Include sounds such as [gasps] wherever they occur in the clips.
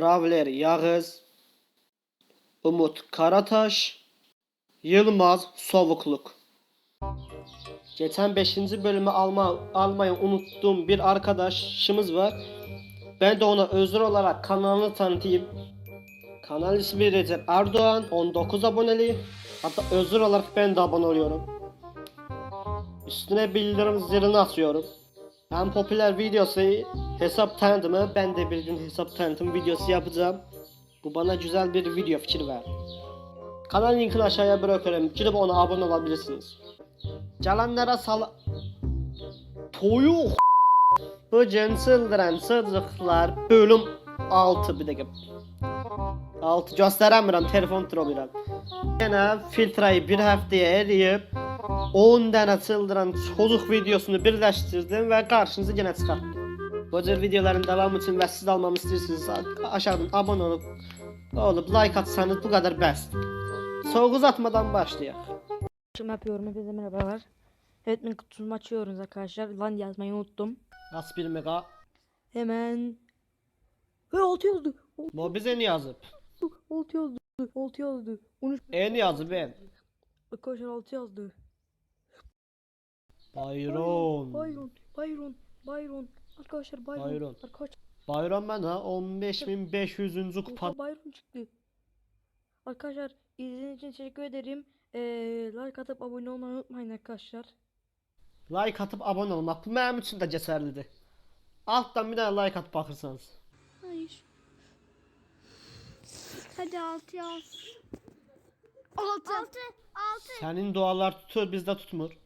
Bravler Yağız, Umut Karataş, Yılmaz Sovukluk. Geçen 5. bölümü alma, almayı unuttuğum bir arkadaşımız var. Ben de ona özür olarak kanalını tanıtayım. Kanal ismi Recep Erdoğan, 19 aboneli. Hatta özür olarak ben de abone oluyorum. Üstüne bildirim zilini atıyorum. En popüler videosu hesap tanıtımı. Ben de bir gün hesap tanıtım videosu yapacağım. Bu bana güzel bir video fikri verdi. Kanal linkini aşağıya bırakıyorum. Gidip ona abone olabilirsiniz. Gelenlere sal... Toyuq! Bugün Children Çocuklar bölüm 6 bir dakika. 6 gösteremiyorum telefon trobiram. Yine filtreyi bir haftaya eləyib 10 dənə Children çocuk videosunu birləşdirdim və qarşınıza yenə çıxartdım. Bu cür videoların devamı için və siz almamı istəyirsiniz aşağıdan abone olup olup like atsanız bu kadar bəsdir. Soğuk uzatmadan başlayaq. Şimdi yapıyorum. Hepinize merhabalar. Evet ben kutumu açıyoruz arkadaşlar. Lan yazmayı unuttum. As bir mega. Hemen. Ve 6 yazdı. Bu bize ne yazıp? 6 yazdı. 6 yazdı. 13 En yazı ben. arkadaşlar 6 yazdı. Bayron. Byron. Byron. Byron. Arkadaşlar Byron. Byron. Arkadaşlar Bayron ben ha 15500. kupa. Byron çıktı. Arkadaşlar izlediğiniz için teşekkür ederim. Ee, like atıp abone olmayı unutmayın arkadaşlar. Like atıp abone olmak bu mənim üçün də keçərlidir. Altdan bir dənə like atıp baxırsanız. Hayır. Hadi altı yaz. Altı. Altı. Altı. Sənin dualar tutur, bizdə tutmur.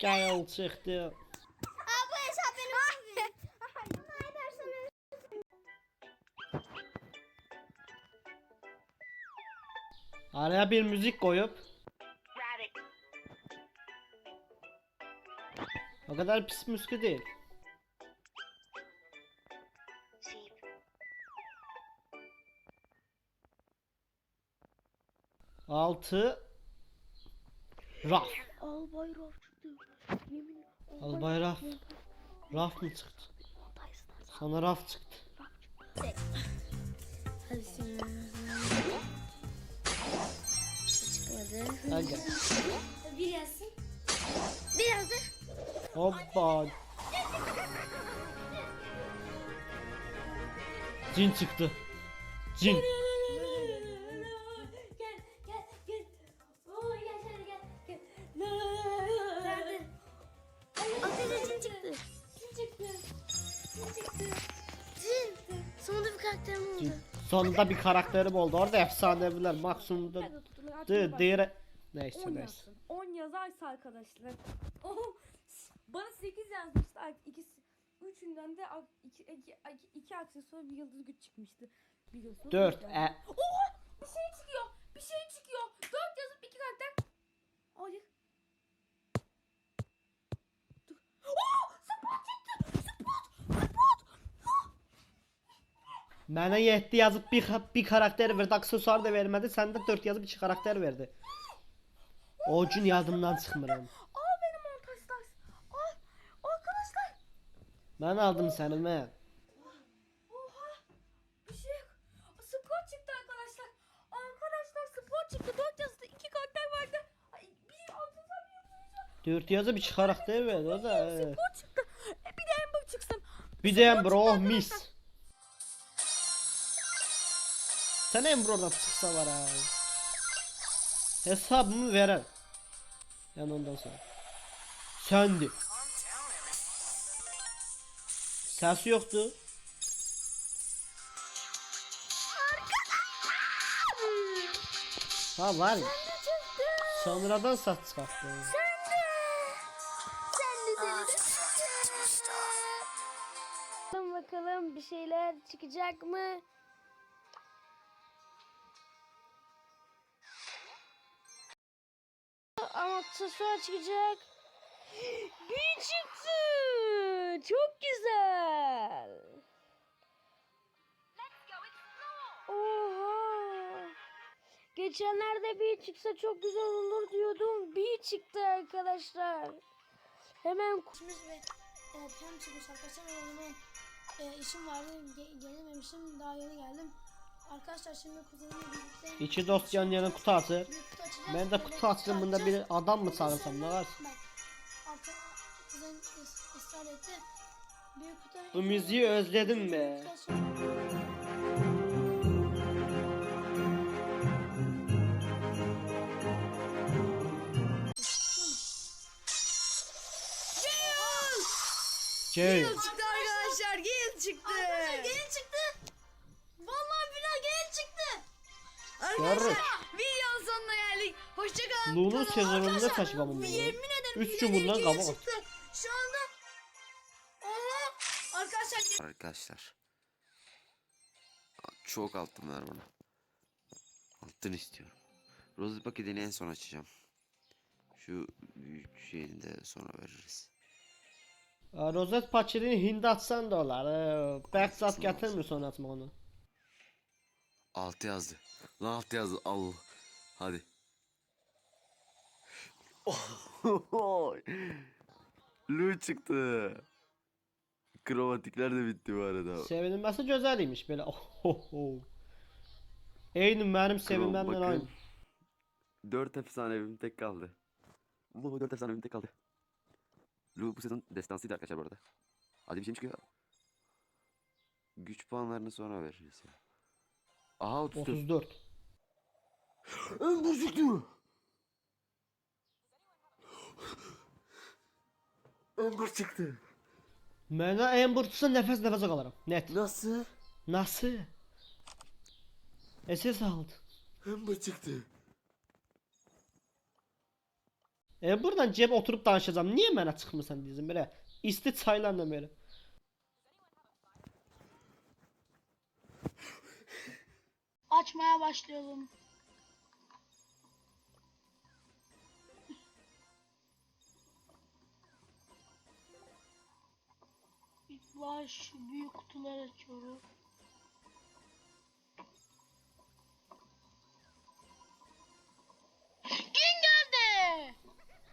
Çıktı. Gəl çıxdı. Aa, bu hesap benim. Edersen Araya bir müzik koyup O kadar pis müzik değil. Altı Raf. Al bayrak çıktı. Yemin. Al bayrak. Raf mı çıktı? Sana raf çıktı. Çıkmadı. Gel gel. Bir yazsın. Bir yazdı. Hoppa. Cin çıktı. Cin. Sonunda bir karakterim oldu. Sonunda bir karakterim oldu. Orada efsaneviler maksimumda dı dire neyse 10 neyse. yazsın. 10 yazarsa arkadaşlar. Oh, bana 8 yazmışlar. İkisi üçünden de 2 2 2 aksesuar bir yıldız güç çıkmıştı. Biliyorsunuz. 4 yani. e Oha! Bir şey çıkıyor. Bir şey çıkıyor. 4 yazıp 2 karakter. Hayır. Dur. Oh! Spot çıktı. Spot! Spot! Mənə 7 yazıb bir bir karakter verdi, aksesuar da vermədi. Səndə 4 yazıb 2 karakter verdi. O gün yadımdan çıxmıram. Aa benim arkadaşlar. Aa arkadaşlar. Mən aldım səni mən. Oha! Bir şey yok. Çıktı arkadaşlar. Arkadaşlar spor çıktı. 4 yazıda 2 karakter vardı. Ay, bir altında bir yazıda. 4 yazıb 2 karakter verdi o da. e. Spor çıktı. E, bir de Ember çıksın. Bir de Ember oh mis. Sen Ember oradan çıksa var ha. Hesabımı verem. Yani ondan sonra. Söndü. Səsi yoxdur. Ha var ya. Sonradan saç. Bakalım bakalım bir şeyler çıkacak mı? Ama aksesuar çıkacak. [gasps] Bir çıktı. Çok güzel. Oha. Geçenlerde bir çıksa çok güzel olur diyordum. Bir çıktı arkadaşlar. Hemen İşimiz ve e, hem çıkmış arkadaşlar zaman e, işim vardı. Ge- gelememişim. Daha yeni geldim. Arkadaşlar şimdi kuzenimle birlikte İki dost yan yana kutu atır. bir kutu açacağız. Ben de kutu açtığımda açacağız. bir adam mı sarılsam ne var? Kuzen is- ısrar etti. Bir kutu Bu müziği özledim be. açacağız. Şey, çıktı arkadaşlar. Gale çıktı. Arkadaşlar Gale çıktı. Görürüz. Videonun sonuna geldik. Hoşçakalın. Lulu sezonunda saçma bunu. Yemin ederim. Üç çubuğundan at. çıktı. Şu anda. Oha. Arkadaşlar Arkadaşlar. Çok altın ver bana. Altın istiyorum. Rose paketini en son açacağım. Şu büyük şeyini de sonra veririz. Aa, Rozet paçerini hindi atsan da olar. Ee, Belki zat getirmir sonra atma onu. Altı yazdı. Lan altı yazdı. Al. Hadi. Lu çıktı. Kromatikler de bitti bu arada. Sevinilmesi güzeliymiş böyle. Oh. Eynim benim sevinmemden aynı. Dört efsanevim tek kaldı. Bu dört efsanevim tek kaldı. Lu bu sezon destansıydı arkadaşlar bu arada. Hadi bir şey çıkıyor? Güç puanlarını sonra veririz ya. Aha 34. 34. Ember çıktı. Ember çıktı. Mənə Amber tutsa nəfəs nəfəsə qalaram. Net. Nasıl? Nasıl? SS aldı. Ember çıktı. E buradan ceb oturup danışacağım. Niye mənə çıxmırsan dizim belə? İsti çaylarla belə. Açmaya başlayalım. İlk baş büyük kutular açıyorum. Gün geldi.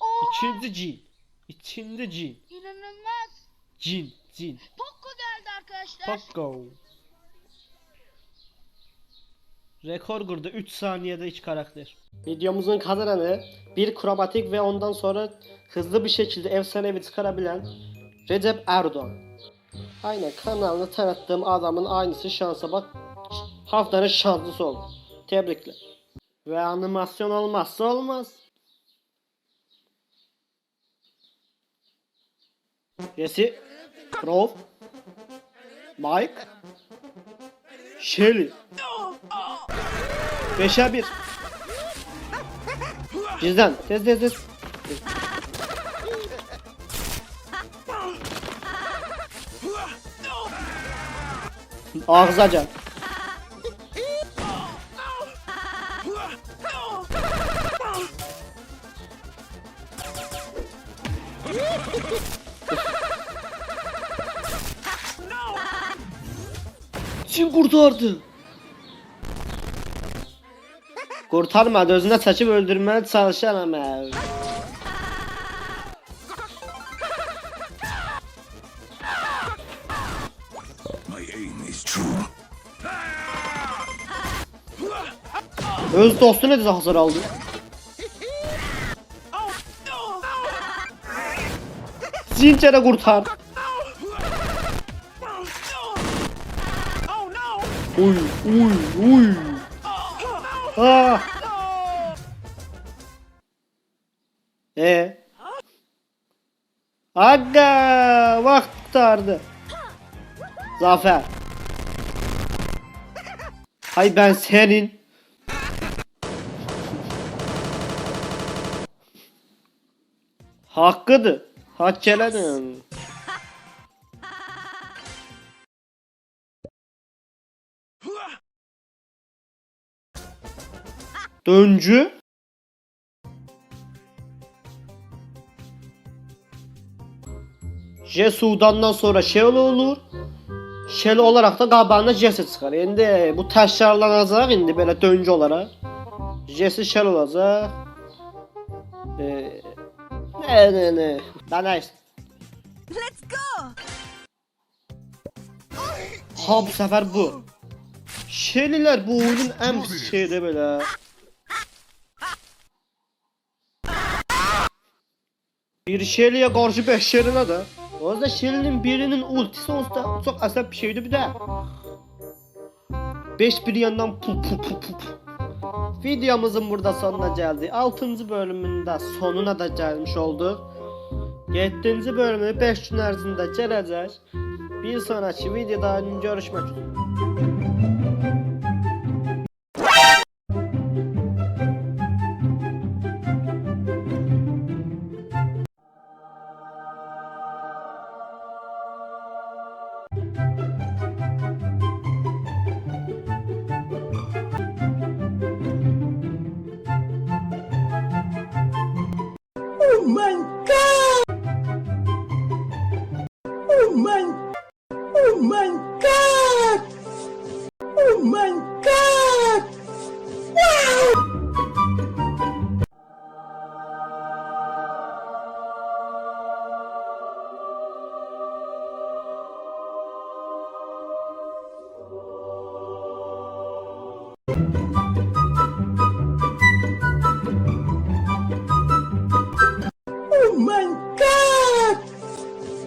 Oo, İkinci cin. İkinci cin. inanılmaz. Cin. Cin. Poco geldi arkadaşlar. Poco. Rekor kırdı 3 saniyede iç karakter. Videomuzun kazananı bir kromatik ve ondan sonra hızlı bir şekilde efsanevi çıkarabilen Recep Erdoğan. Aynen kanalını tanıttığım adamın aynısı şansa bak. Haftanın şanslısı oldu. Tebrikler. Ve animasyon olmazsa olmaz. Jesse, Prof, Mike, Shelly. Beşe bir. Cizden. Tez tez tez. Ağzaca. Kim kurtardı? Kurtarmadı özüne saçıp öldürmeye çalışan ama. Öz dostu ne de hasar aldı? Zincere kurtar. Uy uy uy. Ah. E. Aga vakit kurtardı. Zafer. Hay ben senin. Hakkıdır. Hak Döncü. J Sudan'dan sonra Shell olur. Shell olarak da qabağına Jesse çıxar. İndi bu təkrarlanacaq indi belə döncü olaraq. Jesse Shell olacak. Ee, ne ne ne. Daha neyse. Let's go. Ha bu sefer bu. Şeliler bu oyunun en pis şeydi böyle. Bir Shelly'e karşı 5 Shelly'ne de. O yüzden Shelly'nin birinin ultisi olsa çok asap bir şeydi bir de. 5 bir yandan pu pu pu pu. Videomuzun burada sonuna geldi. 6. bölümünde sonuna da gelmiş olduk. 7. bölümü 5 gün ərzində gələcək. Bir sonraki videoda görüşmek üzere.